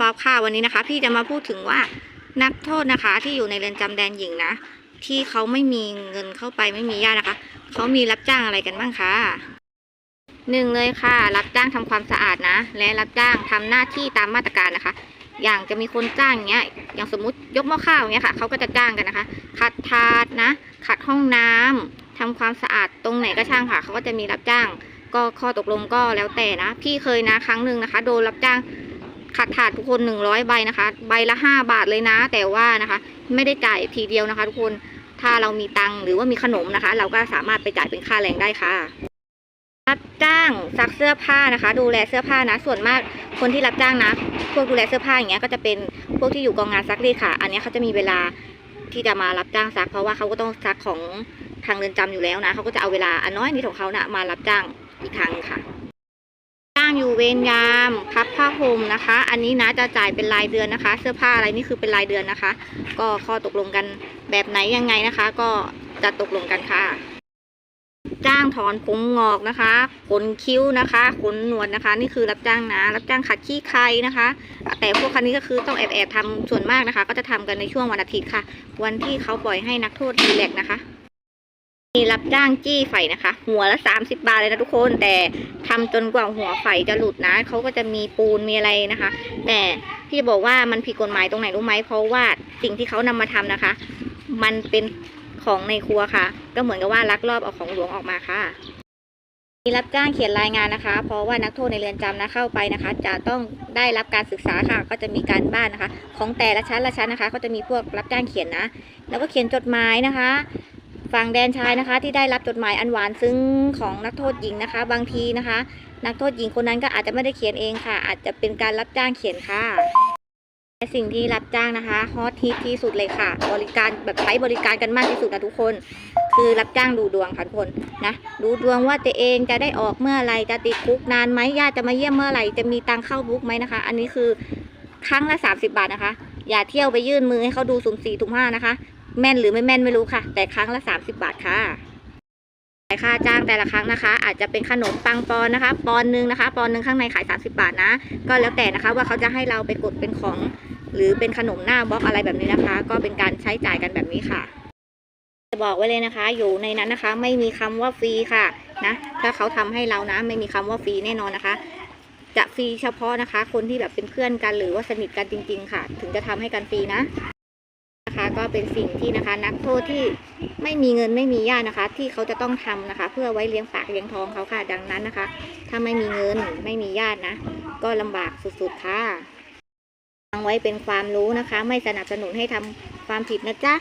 ป๊อปค่ะวันนี้นะคะ พี่จะมาพูดถึงว่านักโทษนะคะ ที่อยู่ในเรือนจำแดนหญิงนะ ที่เขาไม่มีเงินเข้าไปไม่มีญาตินะคะ เขามีรับจ้างอะไรกันบ้างคะหนึ่งเลยค่ะ รับจ้างทำความสะอาดนะ และรับจ้างทำหน้าที่ตามมาตรการนะคะ อย่างจะมีคนจ้างอย่างเงี้ย อย่างสมมุติยกหม้อข้าวเงี้ยค่ะเขาก็จะจ้างกันนะคะ ขัดถาดนะ ขัดห้องน้ำทำความสะอาดตรงไหนก็ช่างค่ะเขาก็จะมีรับจ้าง ก็ข้อตกลงก็แล้วแต่นะ พี่เคยนะครั้งหนึ่งนะคะ โดนรับจ้าง ขัดถาดทุกคนหนึ่งร้อยใบนะคะ ใบละห้าบาทเลยนะ แต่ว่านะคะ ไม่ได้จ่ายทีเดียวนะคะ ทุกคนถ้าเรามีตังหรือว่ามีขนมนะคะ เราก็สามารถไปจ่ายเป็นค่าแรงได้ค่ะ รับจ้างซักเสื้อผ้านะคะ ดูแลเสื้อผ้านะ ส่วนมากคนที่รับจ้างนะ พวกดูแลเสื้อผ้าอย่างเงี้ยก็จะเป็นพวกที่อยู่กองงานซักรีดค่ะ อันนี้เขาจะมีเวลาที่จะมารับจ้างซัก เพราะว่าเขาก็ต้องซักของทางเรือนจำอยู่แล้วนะเขาก็จะเอาเวลาอันน้อยนิดของเขานะมารับจ้างอีกทางหนึ่งค่ะางอยู่เวรยามพับผ้าห่มนะคะ อันนี้นะจะจ่ายเป็นรายเดือนนะคะ เสื้อผ้าอะไรนี่คือเป็นรายเดือนนะคะ ก็ข้อตกลงกันแบบไหนยังไงนะคะ ก็จะตกลงกันค่ะ จ้างถอนผมงอกนะคะขนคิ้วนะคะขนหนวดนะคะ นี่คือรับจ้างนะ รับจ้างขัดขี้ใครนะคะ แต่พวกคันนี้ก็คือต้องแอบแอบทำส่วนมากนะคะ ก็จะทำกันในช่วงวันอาทิตย์ค่ะ วันที่เขาปล่อยให้นักโทษรีแลกนะคะ มีรับจ้างจี้ไฟนะคะ หัวละสามสิบาทเลยนะทุกคนแต่ทำจนกว่าหัวไฟจะหลุดนะเขาก็จะมีปูนมีอะไรนะคะ แต่พี่บอกว่ามันผิดกฎหมายตรงไหนรู้ไหมเพราะว่าสิ่งที่เขานำมาทำนะคะ มันเป็นของในครัวค่ะ ก็เหมือนกับว่าลักลอบเอาของหลวงออกมาค่ะมีรับจ้างเขียนรายงานนะคะ เพราะว่านักโทษในเรือนจำนะเข้าไปนะคะ จะต้องได้รับการศึกษาค่ะ ก็จะมีการบ้านนะคะ ของแต่ละชั้นละชั้นนะคะ ก็จะมีพวกรับจ้างเขียนนะ แล้วก็เขียนจดหมายนะคะ ฝั่งแดนชายนะคะ ที่ได้รับจดหมายอันหวานซึ้งของนักโทษหญิงนะคะ บางทีนะคะ นักโทษหญิงคนนั้นก็อาจจะไม่ได้เขียนเองค่ะ อาจจะเป็นการรับจ้างเขียนค่ะและสิ่งที่รับจ้างนะคะฮอตฮิตที่สุดเลยค่ะ บริการแบบใช้บริการกันมากที่สุดนะทุกคน คือรับจ้างดูดวงค่ะทุกคนนะดูดวงว่าตัวเองจะได้ออกเมื่อไหรจะติดคุกนานไหมญาติจะมาเยี่ยมเมื่อไหร่จะมีตังเข้าบุ๊กไหมนะคะ อันนี้คือครั้งละ 30 บาทนะคะ อย่าเที่ยวไปยื่นมือให้เขาดูสุ่มสี่สุ่มห้านะคะ แม่นหรือไม่แม่นไม่รู้ค่ะ แต่ครั้งละ 30 บาทค่ะค่าจ้างแต่ละครั้งนะคะ อาจจะเป็นขนมปังปอนนะคะ ปอนหนึ่งนะคะ ปอนหนึ่งข้างในขาย 30 บาทนะ ก็แล้วแต่นะคะว่าเขาจะให้เราไปกดเป็นของ หรือเป็นขนมหน้าบล็อกอะไรแบบนี้นะคะ ก็เป็นการใช้จ่ายกันแบบนี้ค่ะ จะบอกไว้เลยนะคะ อยู่ในนั้นนะคะ ไม่มีคำว่าฟรีค่ะนะถ้าเขาทำให้เรานะ ไม่มีคำว่าฟรีแน่นอนนะคะ จะฟรีเฉพาะนะคะ คนที่แบบเป็นเพื่อนกันหรือว่าสนิทกันจริง ๆ ค่ะ ถึงจะทำให้กันฟรีนะ ก็เป็นสิ่งที่นะคะ นักโทษที่ไม่มีเงินไม่มีญาตินะคะ ที่เขาจะต้องทำนะคะ เพื่อไว้เลี้ยงปากเลี้ยงท้องเขาค่ะ ดังนั้นนะคะ ถ้าไม่มีเงินไม่มีญาตินะ ก็ลำบากสุดๆค่ะฟังไว้เป็นความรู้นะคะ ไม่สนับสนุนให้ทำความผิดนะจ๊ะ